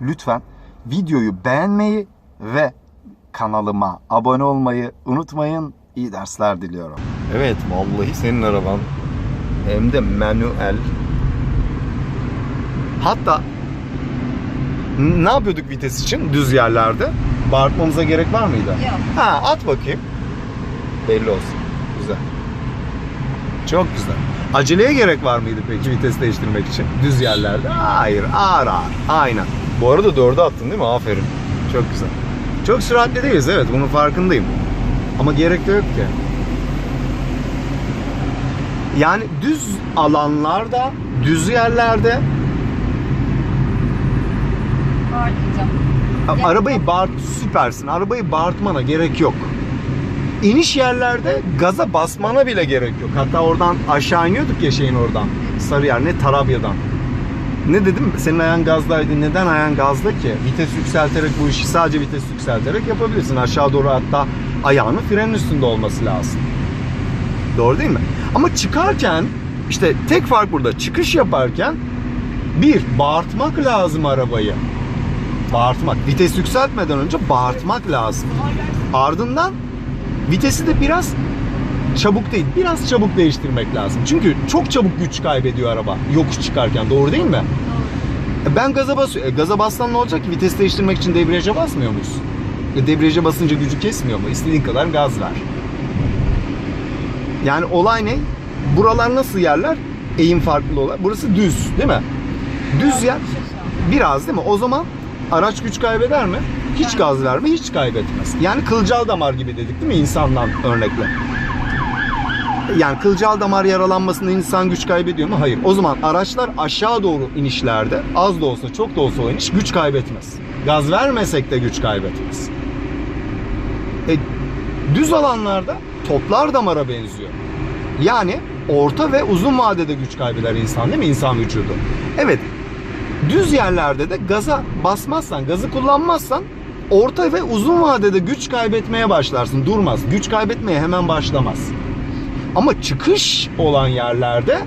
lütfen videoyu beğenmeyi ve kanalıma abone olmayı unutmayın. İyi dersler diliyorum. Evet vallahi senin araban hem de manuel. Hatta ne yapıyorduk vites için düz yerlerde? Bağırtmamıza gerek var mıydı? Yok. Ha at bakayım. Belli olsun. Güzel. Çok güzel. Aceleye gerek var mıydı peki vites değiştirmek için? Düz yerlerde? Hayır. Ağır ağır. Aynen. Bu arada dörde attın değil mi? Aferin. Çok güzel. Çok süratli değiliz evet. Bunun farkındayım. Ama gerek de yok ki. Yani düz alanlarda, düz yerlerde Ya- Arabayı bağırt, süpersin. Arabayı bağırtmana gerek yok. İniş yerlerde gaza basmana bile gerek yok. Hatta oradan aşağı iniyorduk ya şeyin oradan. Sarıyer ne Tarabya'dan. Ne dedim? Senin ayağın gazdaydı. Neden ayağın gazda ki? Vites yükselterek bu işi sadece vites yükselterek yapabilirsin. Aşağı doğru hatta ayağının frenin üstünde olması lazım. Doğru değil mi? Ama çıkarken işte tek fark burada. Çıkış yaparken bir bağırtmak lazım arabayı. Bağırtmak. Vites yükseltmeden önce bağırtmak lazım. Ardından vitesi de biraz çabuk değil, biraz çabuk değiştirmek lazım. Çünkü çok çabuk güç kaybediyor araba yokuş çıkarken. Doğru değil mi? Ben gaza basıyorum. E gaza bassan ne olacak ki? Vites değiştirmek için debriyaja basmıyor muyuz? E debriyaja basınca gücü kesmiyor mu? İstediğin kadar gaz ver. Yani olay ne? Buralar nasıl yerler? Eğim farklı olan. Burası düz değil mi? Düz yer biraz değil mi? O zaman araç güç kaybeder mi? Hiç gaz verme, hiç kaybetmez. Yani kılcal damar gibi dedik değil mi insandan örnekle? Yani kılcal damar yaralanmasında insan güç kaybediyor mu? Hayır. O zaman araçlar aşağı doğru inişlerde az da olsa çok da olsa o iniş güç kaybetmez. Gaz vermesek de güç kaybetmez. E, düz alanlarda toplar damara benziyor. Yani orta ve uzun vadede güç kaybeder insan değil mi? İnsan vücudu. Evet. Düz yerlerde de gaza basmazsan, gazı kullanmazsan orta ve uzun vadede güç kaybetmeye başlarsın. Durmaz. Güç kaybetmeye hemen başlamaz. Ama çıkış olan yerlerde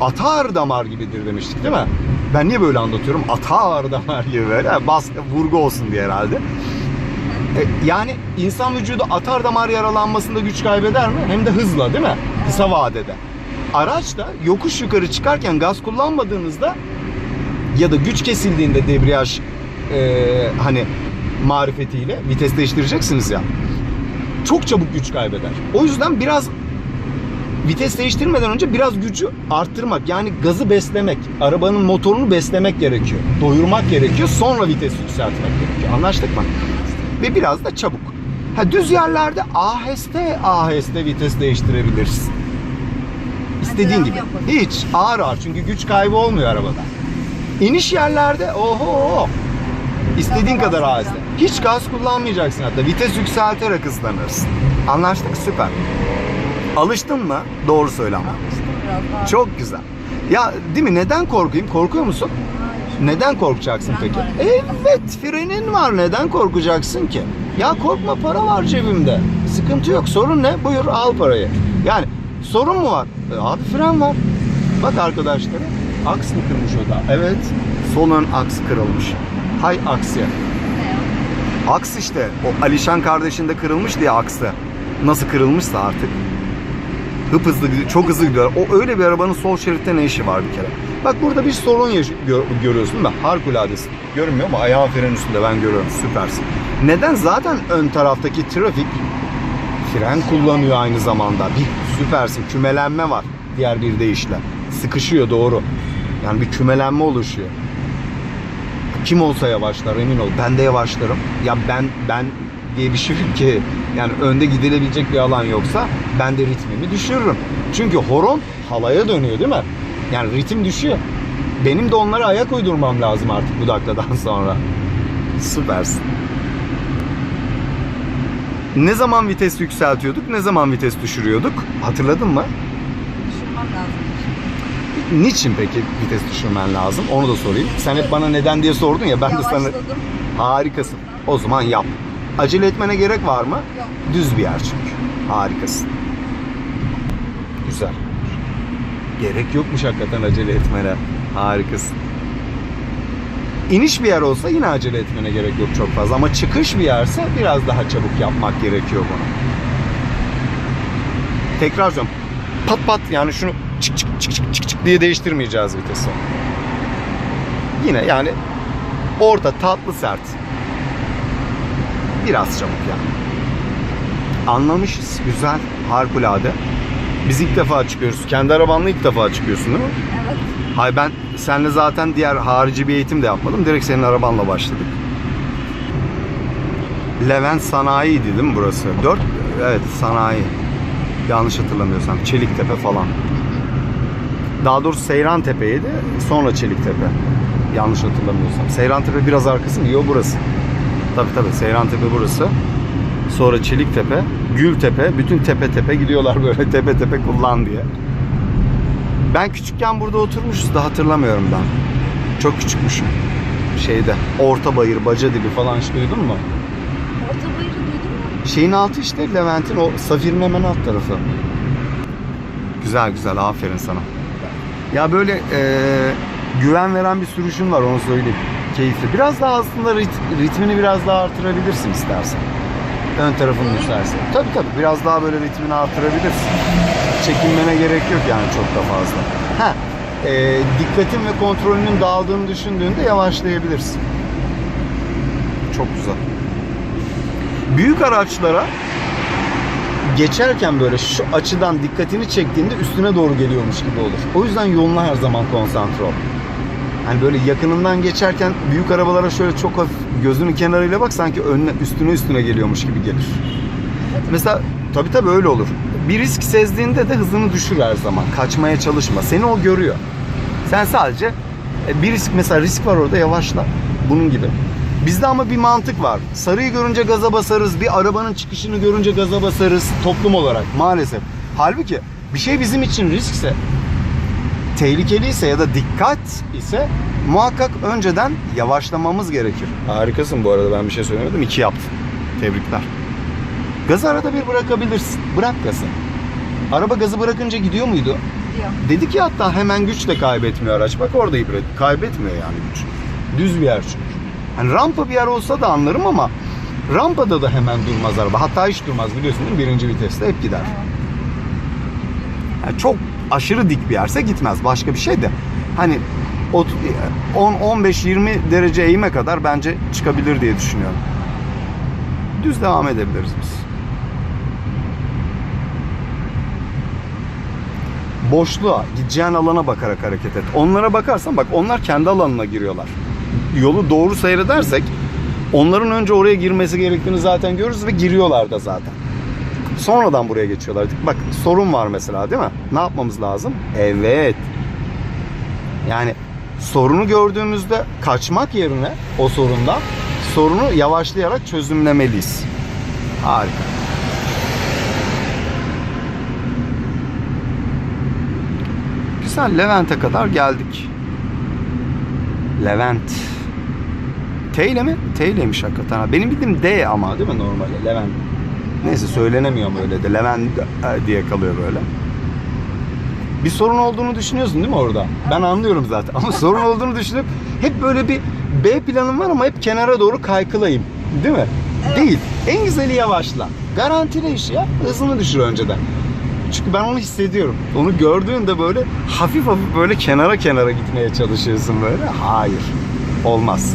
atar damar gibidir demiştik değil mi? Ben niye böyle anlatıyorum? Atar damar gibi böyle. Bas, vurgu olsun diye herhalde. E, yani insan vücudu atar damar yaralanmasında güç kaybeder mi? Hem de hızla değil mi? Kısa vadede. Araç da yokuş yukarı çıkarken gaz kullanmadığınızda ya da güç kesildiğinde debriyaj e, hani marifetiyle vites değiştireceksiniz ya çok çabuk güç kaybeder. O yüzden biraz vites değiştirmeden önce biraz gücü arttırmak yani gazı beslemek, arabanın motorunu beslemek gerekiyor. Doyurmak gerekiyor. Sonra vites yükseltmek gerekiyor. Anlaştık mı? Ve biraz da çabuk. Ha düz yerlerde aheste aheste vites değiştirebilirsin. İstediğin gibi. Hiç ağır ağır çünkü güç kaybı olmuyor arabada. İniş yerlerde oho İstediğin kadar ağızda. Hiç gaz kullanmayacaksın hatta. Vites yükselterek hızlanırsın. Anlaştık süper. Alıştın mı? Doğru söyle ama. Almıştım biraz daha. Çok güzel. Ya değil mi? Neden korkayım? Korkuyor musun? Hayır. Neden korkacaksın Fren peki? var. Evet, frenin var. Neden korkacaksın ki? Ya korkma para var cebimde. Sıkıntı yok. Sorun ne? Buyur al parayı. Yani sorun mu var? E, abi fren var. Bak arkadaşlara. Aks mı kırmış o da? Evet. Sol ön aks kırılmış. Hay aksi. Ne o? Aks işte. O Alişan kardeşinde kırılmış diye aksı. Nasıl kırılmışsa artık. Hıp hızlı çok hızlı gidiyor. O öyle bir arabanın sol şeritte ne işi var bir kere? Bak burada bir sorun gör- görüyorsun mi? Harikuladesin. Görünmüyor mu? Ayağın frenin üstünde ben görüyorum. Süpersin. Neden? Zaten ön taraftaki trafik fren kullanıyor aynı zamanda. Bir süpersin. Kümelenme var. Diğer bir deyişle. Sıkışıyor doğru. Yani bir kümelenme oluşuyor. Kim olsa yavaşlar emin ol. Ben de yavaşlarım. Ya ben ben diye bir şey yok ki. Yani önde gidilebilecek bir alan yoksa ben de ritmimi düşürürüm. Çünkü horon halaya dönüyor değil mi? Yani ritim düşüyor. Benim de onlara ayak uydurmam lazım artık bu dakikadan sonra. Süpersin. Ne zaman vites yükseltiyorduk, ne zaman vites düşürüyorduk? Hatırladın mı? Düşünmem lazım. Niçin peki vites düşürmen lazım? Onu da sorayım. Sen hep bana neden diye sordun ya ben de sana. Harikasın. O zaman yap. Acele etmene gerek var mı? Yok. Düz bir yer çünkü. Harikasın. Güzel. Gerek yokmuş hakikaten acele etmene. Harikasın. İniş bir yer olsa yine acele etmene gerek yok çok fazla. Ama çıkış bir yerse biraz daha çabuk yapmak gerekiyor bunu. Tekrar söylüyorum. Pat pat yani şunu çık çık çık çık çık çık diye değiştirmeyeceğiz vitesi. Yine yani orta tatlı sert. Biraz çabuk yani. Anlamışız. Güzel. Harikulade. Biz ilk defa çıkıyoruz. Kendi arabanla ilk defa çıkıyorsun değil mi? Evet. Hay ben seninle zaten diğer harici bir eğitim de yapmadım. Direkt senin arabanla başladık. Levent Sanayi'ydi değil mi burası? 4 evet sanayi. Yanlış hatırlamıyorsam Çeliktepe falan. Daha doğrusu Seyran Tepe'ydi. Sonra Çeliktepe. Yanlış hatırlamıyorsam. Seyran Tepe biraz arkası mı? Yok burası. Tabii tabii Seyran Tepe burası. Sonra Çeliktepe, Gültepe, bütün tepe tepe gidiyorlar böyle tepe tepe kullan diye. Ben küçükken burada oturmuşuz da hatırlamıyorum ben. Çok küçükmüşüm. Şeyde Orta Bayır, Baca Dibi falan hiç duydun mu? Orta bayırı duydun mu? Şeyin altı işte Levent'in o Safir'in hemen alt tarafı. Güzel güzel aferin sana. Ya böyle eee, güven veren bir sürüşün var onu söyleyeyim. Keyifli. Biraz daha aslında rit- ritmini biraz daha artırabilirsin istersen. Ön tarafını müsaitse. Tabii tabii biraz daha böyle ritmini artırabilirsin. Çekinmene gerek yok yani çok da fazla. Ha, eee, dikkatin ve kontrolünün dağıldığını düşündüğünde yavaşlayabilirsin. Çok güzel büyük araçlara geçerken böyle şu açıdan dikkatini çektiğinde üstüne doğru geliyormuş gibi olur. O yüzden yoluna her zaman konsantre ol. Hani böyle yakınından geçerken büyük arabalara şöyle çok hafif gözünün kenarıyla bak sanki önüne üstüne üstüne geliyormuş gibi gelir. Mesela tabii tabii öyle olur. Bir risk sezdiğinde de hızını düşür her zaman. Kaçmaya çalışma. Seni o görüyor. Sen sadece e, bir risk mesela risk var orada yavaşla. Bunun gibi. Bizde ama bir mantık var. Sarıyı görünce gaza basarız. Bir arabanın çıkışını görünce gaza basarız toplum olarak maalesef. Halbuki bir şey bizim için riskse tehlikeliyse ya da dikkat ise muhakkak önceden yavaşlamamız gerekir. Harikasın bu arada ben bir şey söylemedim. İki yaptın. Tebrikler. Gazı arada bir bırakabilirsin. Bırak gazı. Araba gazı bırakınca gidiyor muydu? Diyor. Dedik ya hatta hemen güç de kaybetmiyor araç. Bak orada ibret. Kaybetmiyor yani güç. Düz bir yer çünkü. Hani rampa bir yer olsa da anlarım ama rampada da hemen durmaz araba. Hatta hiç durmaz biliyorsun değil mi? Birinci viteste hep gider. Yani çok aşırı dik bir yerse gitmez. Başka bir şey de. Hani 10-15-20 derece eğime kadar bence çıkabilir diye düşünüyorum. Düz devam edebiliriz biz. boşluğa, gideceğin alana bakarak hareket et. Onlara bakarsan bak onlar kendi alanına giriyorlar. Yolu doğru seyredersek onların önce oraya girmesi gerektiğini zaten görürüz ve giriyorlar da zaten. Sonradan buraya geçiyorlar. Bak sorun var mesela değil mi? Ne yapmamız lazım? Evet. Yani sorunu gördüğümüzde kaçmak yerine o sorundan sorunu yavaşlayarak çözümlemeliyiz. Harika. Güzel Levent'e kadar geldik. Levent. T ile mi? T ileymiş hakikaten. ha. Benim bildiğim D ama değil mi normalde Levent. Neyse söylenemiyor mu öyle de Levent e, diye kalıyor böyle. Bir sorun olduğunu düşünüyorsun değil mi orada? Ben anlıyorum zaten ama sorun olduğunu düşünüp hep böyle bir B planım var ama hep kenara doğru kaykılayım. Değil mi? Değil. En güzeli yavaşla. Garantili iş ya. Hızını düşür önceden. Çünkü ben onu hissediyorum. Onu gördüğünde böyle hafif hafif böyle kenara kenara gitmeye çalışıyorsun böyle. Hayır. Olmaz.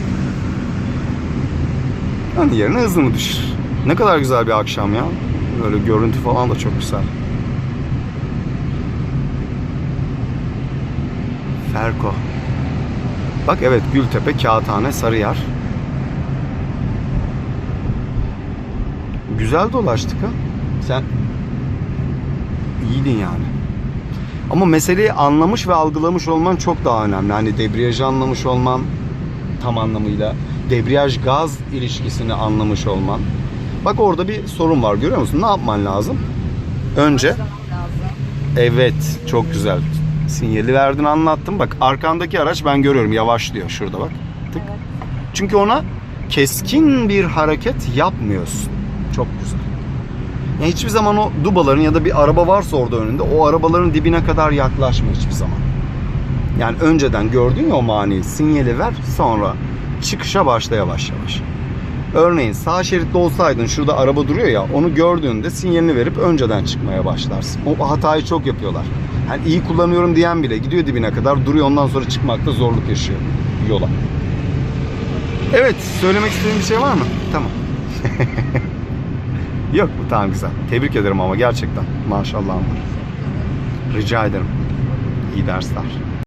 Onun yerine hızını düşür. Ne kadar güzel bir akşam ya. Böyle görüntü falan da çok güzel. Ferko. Bak evet Gültepe, Kağıthane, Sarıyer. Güzel dolaştık ha. Sen iyiydin yani. Ama meseleyi anlamış ve algılamış olman çok daha önemli. Hani debriyajı anlamış olman tam anlamıyla. Debriyaj gaz ilişkisini anlamış olman. Bak orada bir sorun var görüyor musun? Ne yapman lazım? Önce. Evet, çok güzel. Sinyali verdin anlattım. Bak arkandaki araç ben görüyorum yavaşlıyor şurada bak. Tık. Evet. Çünkü ona keskin bir hareket yapmıyorsun. Çok güzel. Yani hiçbir zaman o dubaların ya da bir araba varsa orada önünde o arabaların dibine kadar yaklaşma hiçbir zaman. Yani önceden gördün ya o maniyi sinyali ver sonra çıkışa başla yavaş yavaş. Örneğin sağ şeritte olsaydın şurada araba duruyor ya onu gördüğünde sinyalini verip önceden çıkmaya başlarsın. O hatayı çok yapıyorlar. Yani iyi kullanıyorum diyen bile gidiyor dibine kadar duruyor ondan sonra çıkmakta zorluk yaşıyor yola. Evet söylemek istediğin bir şey var mı? Tamam. Yok mu? Tamam güzel. Tebrik ederim ama gerçekten. Maşallah var. Rica ederim. İyi dersler.